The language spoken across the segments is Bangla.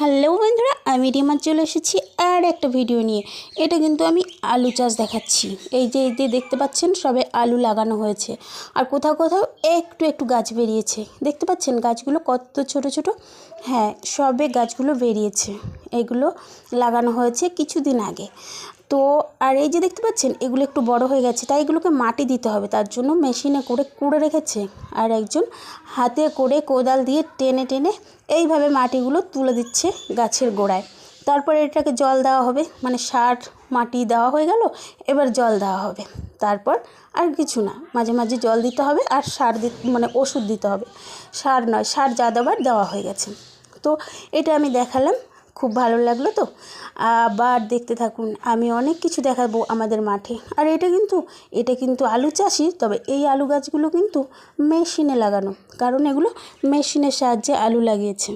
হ্যালো বন্ধুরা, আমি রিমা চলে এসেছি আর একটা ভিডিও নিয়ে। এটা কিন্তু আমি আলু চাষ দেখাচ্ছি। এই যে এই যে দেখতে পাচ্ছেন, সবে আলু লাগানো হয়েছে। আর কোথাও কোথাও একটু একটু গাছ বেরিয়েছে। দেখতে পাচ্ছেন গাছগুলো কত ছোট ছোট? হ্যাঁ সবে গাছগুলো বেরিয়েছে। এগুলো লাগানো হয়েছে কিছুদিন আগে। তো আর এই যে দেখতে পাচ্ছেন, এগুলো একটু বড় হয়ে গেছে, তাই এগুলোকে মাটি দিতে হবে। তার জন্য মেশিনে করে কুড়ে রেখেছে। আর একজন হাতে করে কোদাল দিয়ে টেনে টেনে এইভাবে মাটিগুলো তুলে দিচ্ছে গাছের গোড়ায়। তারপরে এটাকে জল দেওয়া হবে মানে সার, মাটি দেওয়া হয়ে গেল, এবার জল দেওয়া হবে। তারপর আর কিছু না, মাঝে মাঝে জল দিতে হবে আর সার দি মানে ওষুধ দিতে হবে। সার নয়, সার যা দেওয়ার দেওয়া হয়ে গেছে। তো এটা আমি দেখালাম। খুব ভালো লাগল তো। আবার দেখতে থাকুন, আমি অনেক কিছু দেখাবো আমাদের মাঠে। আর এটা কিন্তু এটা কিন্তু আলু চাষি তবে এই আলু গাছগুলো কিন্তু মেশিনে লাগানো, কারণ এগুলো মেশিনের সাহায্যে আলু লাগিয়েছে।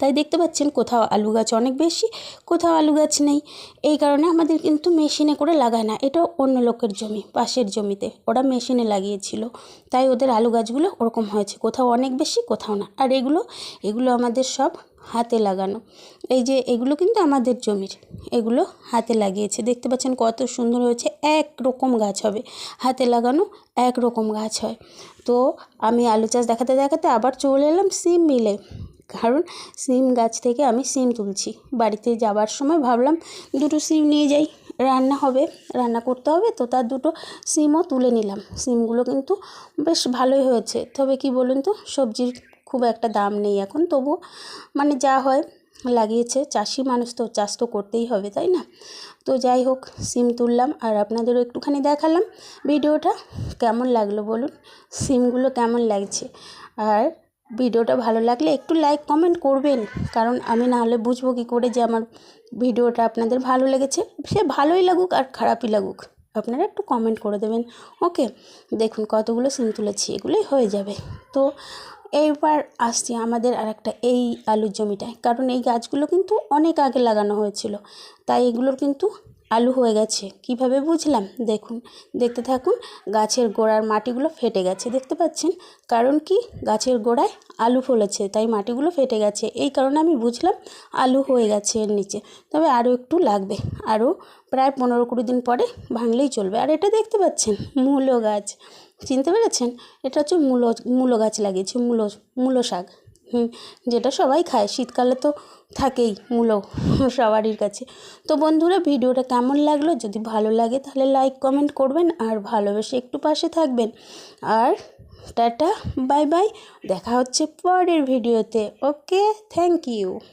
তাই দেখতে পাচ্ছেন কোথাও আলু গাছ অনেক বেশি, কোথাও আলু গাছ নেই। এই কারণে আমাদের কিন্তু মেশিনে করে লাগায় না এটা অন্য লোকের জমি, পাশের জমিতে, ওরা মেশিনে লাগিয়েছিল। তাই ওদের আলু গাছগুলো ওরকম হয়েছে, কোথাও অনেক বেশি, কোথাও না। আর এগুলো এগুলো আমাদের সব হাতে লাগানো। এই যে এগুলো কিন্তু আমাদের জমির, এগুলো হাতে লাগিয়েছে। দেখতে পাচ্ছেন কত সুন্দর হয়েছে, এক রকম গাছ হবে। হাতে লাগানো এক রকম গাছ হয়। তো আমি আলু চাষ দেখাতে দেখাতে আবার চলে এলাম সিম মিলে। কারণ সিম গাছ থেকে আমি সিম তুলছি। বাড়িতে যাবার সময় ভাবলাম দুটো সিম নিয়ে যাই। রান্না হবে, রান্না করতে হবে, তো তার দুটো সিমও তুলে নিলাম। সিমগুলো কিন্তু বেশ ভালোই হয়েছে। তবে কি বলুন তো, সবজির খুব একটা দাম নেই এখন। তবু মানে যা হয় লাগিয়েছে, চাষি মানুষ তো চাষ তো করতেই হবে, তাই না? তো যাই হোক, সিম তুললাম আর আপনাদেরও একটুখানি দেখালাম ভিডিওটা, কেমন লাগল বলুন? সিমগুলো কেমন লাগছে? আর ভিডিওটা ভালো লাগলে একটু লাইক কমেন্ট করবেন, কারণ আমি না হলে বুঝব কী করে যে আমার ভিডিওটা আপনাদের ভালো লেগেছে। সে ভালোই লাগুক আর খারাপই লাগুক, আপনারা একটু কমেন্ট করে দেবেন ওকে দেখুন কতগুলো সিম তুলেছি, এগুলোই হয়ে যাবে। তো এইবার আসছি আমাদের আর একটা এই আলুর জমিটায়। কারণ এই গাছগুলো কিন্তু অনেক আগে লাগানো হয়েছিল। তাই এগুলোর কিন্তু আলু হয়ে গেছে। কীভাবে বুঝলাম? দেখুন, দেখতে থাকুন, গাছের গোড়ার মাটিগুলো ফেটে গেছে। দেখতে পাচ্ছেন? কারণ কি? গাছের গোড়ায় আলু ফলেছে, তাই মাটিগুলো ফেটে গেছে। এই কারণে আমি বুঝলাম আলু হয়ে গেছে এর নিচে। তবে আরও একটু লাগবে। আরও প্রায় পনেরো কুড়ি দিন পরে ভাঙলেই চলবে। আর এটা দেখতে পাচ্ছেন? মূলো গাছ। চিনতে পেরেছেন? এটা হচ্ছে মূলো মূলো গাছ লাগিয়েছি, মূলো মূলো শাক। যেটা সবাই খায়। শীতকালে তো থাকেই মূলো সবারই কাছে। তো বন্ধুরা, ভিডিওটা কেমন লাগল? যদি ভালো লাগে তাহলে লাইক কমেন্ট করবেন আর ভালোবেসে একটু পাশে থাকবেন। আর টাটা বাই বাই দেখা হচ্ছে পরের ভিডিওতে। Okay thank you